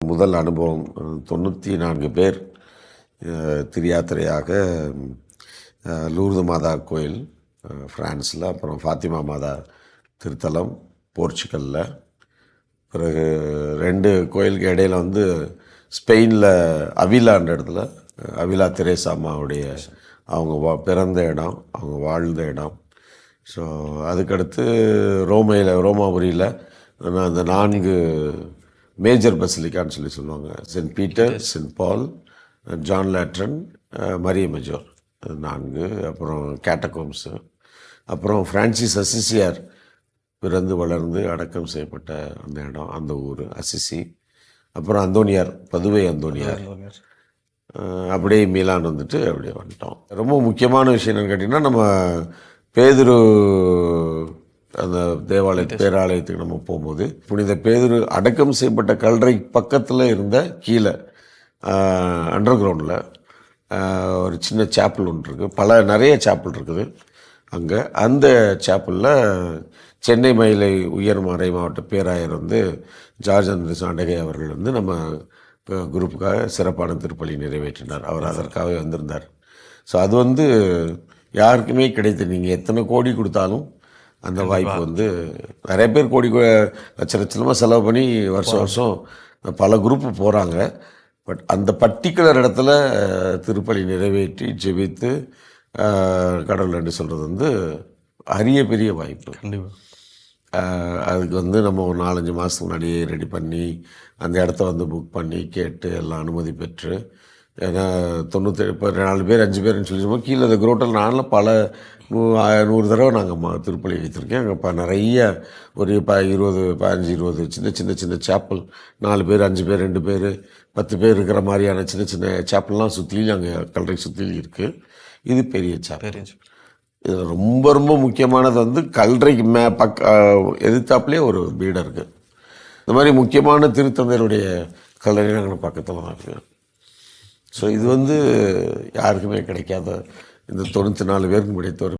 முதல் அனுபவம் தொண்ணூற்றி நான்கு பேர் திரியாத்திரையாக லூர்து மாதா கோயில் ஃப்ரான்ஸில் அப்புறம் ஃபாத்திமா மாதா திருத்தலம் போர்ச்சுகலில். பிறகு ரெண்டு கோயிலுக்கு இடையில வந்து ஸ்பெயினில் அவிலான்ற இடத்துல அவிலா தெரேசா அம்மாவுடைய அவங்க வா பிறந்த இடம் அவங்க வாழ்ந்த இடம். ஸோ அதுக்கடுத்து ரோமையில் ரோமாபுரியில் அந்த நான்கு மேஜர் பசிலிக்கான்னு சொல்லி சொல்லுவாங்க. Saint Peter Saint Paul John Lateran Maria Maggiore. நான்கு அப்புறம் கேட்டகோம்ஸு. அப்புறம் ஃப்ரான்சிஸ் அசிசியார் பிறந்து வளர்ந்து அடக்கம் செய்யப்பட்ட அந்த இடம் அந்த ஊர் அசிசி. அப்புறம் அந்தோனியார் பதுவை அந்தோனியார். அப்படியே மீலான் வந்துட்டு அப்படியே வந்துட்டோம். ரொம்ப முக்கியமான விஷயம் என்னன்னு கேட்டிங்கன்னா நம்ம பேதுரு அந்த தேவாலய பேராலயத்துக்கு நம்ம போகும்போது புனித பேதுரு அடக்கம் செய்யப்பட்ட கல்லறை பக்கத்தில் இருந்த கீழே அண்டர் கிரவுண்டில் ஒரு சின்ன சேப்பிள் ஒன்று இருக்குது பல நிறைய சேப்பிள் இருக்குது. அங்கே அந்த சேப்பிளில் சென்னை மயிலை உயர் மறை மாவட்ட பேராயர் வந்து ஜார்ஜ் அந்திரஸ் அண்டகை அவர்கள் வந்து நம்ம குரூப்புக்காக சிறப்பான திருப்பலி நிறைவேற்றினார். அவர் அதற்காகவே வந்திருந்தார். ஸோ அது வந்து யாருக்குமே கிடைத்து நீங்கள் எத்தனை கோடி கொடுத்தாலும் அந்த வாய்ப்பு வந்து நிறைய பேர் கோடி லட்ச லட்சமாக செலவு பண்ணி வருஷம் வருஷம் பல குரூப்பு போகிறாங்க பட் அந்த பர்டிகுலர் இடத்துல திருப்பலி நிறைவேற்றி ஜெபித்து கடவுள் என்று சொல்கிறது வந்து அரிய பெரிய வாய்ப்பு. அதுக்கு வந்து நம்ம ஒரு நாலஞ்சு மாதத்துக்கு முன்னாடியே ரெடி பண்ணி அந்த இடத்த வந்து புக் பண்ணி கேட்டு எல்லாம் அனுமதி பெற்று ஏன்னா தொண்ணூற்றி இப்போ நாலு பேர் அஞ்சு பேர்னு சொல்லி சொல்லுவோம் கீழே இந்த குரோட்டல் நாளில் பல நூ நூறு தடவை நாங்கள் மா திருப்பலி வைத்திருக்கேன் அங்கே இப்போ நிறைய ஒரு ப இருபது பதினஞ்சு இருபது சின்ன சின்ன சின்ன சேப்பல் நாலு பேர் அஞ்சு பேர் ரெண்டு பேர் பத்து பேர் இருக்கிற மாதிரியான சின்ன சின்ன சேப்பல்லாம் சுற்றிலும் அங்கே கல்லறை சுற்றிலும் இருக்குது இது பெரிய சேப்பல் இது ரொம்ப ரொம்ப முக்கியமானது வந்து கல்றைக்கு மே பக்க எதிர்த்தாப்புலேயே ஒரு வீடு இருக்குது இந்த மாதிரி முக்கியமான திருத்தந்தையருடைய கல்லறை நாங்கள் பக்கத்தில் தான் இருக்கு ஸோ இது வந்து யாருக்குமே கிடைக்காத இந்த தொண்ணூற்றி நாலு பேருக்கு கிடைத்த ஒரு